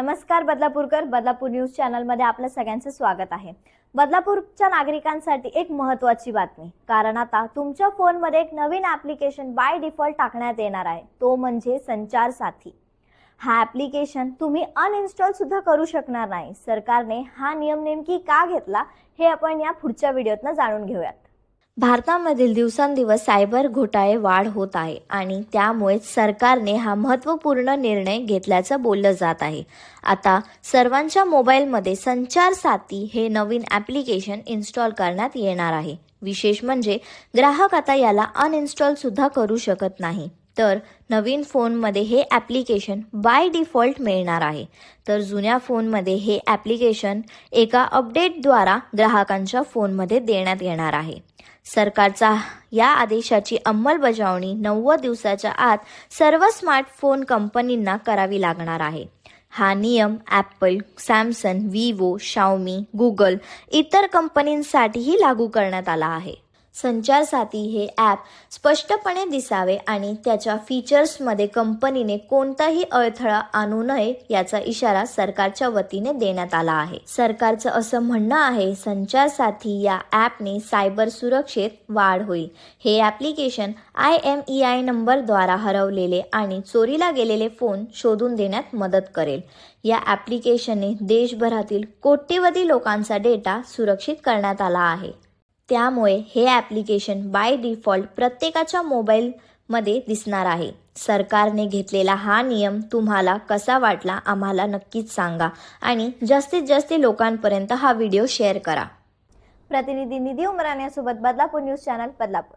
नमस्कार बदलापूरकर. बदलापूर न्यूज चॅनलमध्ये आपलं सगळ्यांचं स्वागत आहे. बदलापूरच्या नागरिकांसाठी एक महत्वाची बातमी. कारण आता तुमच्या फोनमध्ये एक नवीन ॲप्लिकेशन बाय डिफॉल्ट टाकण्यात येणार आहे. तो म्हणजे संचार साथी. हा ॲप्लिकेशन तुम्ही अनइन्स्टॉल सुद्धा करू शकणार नाही. सरकारने हा नियम नेमकी का घेतला हे आपण या पुढच्या व्हिडिओतनं जाणून घेऊयात. भारतामधील दिवसांदिवस सायबर घोटाळे वाढ होत आहे आणि त्यामुळेच सरकारने हा महत्त्वपूर्ण निर्णय घेतल्याचं बोललं जात आहे. आता सर्वांच्या मोबाईलमध्ये संचार साथी हे नवीन ॲप्लिकेशन इन्स्टॉल करण्यात येणार आहे. विशेष म्हणजे ग्राहक आता याला अनइन्स्टॉल सुद्धा करू शकत नाही. तर नवीन फोनमध्ये हे ॲप्लिकेशन बाय डिफॉल्ट मिळणार आहे. तर जुन्या फोनमध्ये हे ॲप्लिकेशन एका अपडेटद्वारा ग्राहकांच्या फोनमध्ये देण्यात येणार आहे. सरकारचा या आदेशाची अंमलबजावणी नव्वद दिवसाच्या आत सर्व स्मार्टफोन कंपनींना करावी लागणार आहे. हा नियम Apple Samsung Vivo Xiaomi Google इतर कंपनींसाठीही लागू करण्यात आला आहे. संचार साथी हे ॲप स्पष्टपणे दिसावे आणि त्याच्या फीचर्समध्ये कंपनीने कोणताही अडथळा आणू नये याचा इशारा सरकारच्या वतीने देण्यात आला आहे. सरकारचं असं म्हणणं आहे संचार साथी या ॲपने सायबर सुरक्षेत वाढ होईल. हे application I M E I नंबरद्वारा हरवलेले आणि चोरीला गेलेले फोन शोधून देण्यात मदत करेल. या ॲप्लिकेशनने देशभरातील कोट्यवधी लोकांचा डेटा सुरक्षित करण्यात आला आहे. त्यामुळे हे ॲप्लिकेशन बाय डिफॉल्ट प्रत्येकाच्या मोबाईलमध्ये दिसणार आहे. सरकारने घेतलेला हा नियम तुम्हाला कसा वाटला आम्हाला नक्कीच सांगा आणि जास्तीत जास्त लोकांपर्यंत हा व्हिडिओ शेअर करा. प्रतिनिधी निधी उमराण्यासोबत बदलापूर न्यूज चॅनल बदलापूर.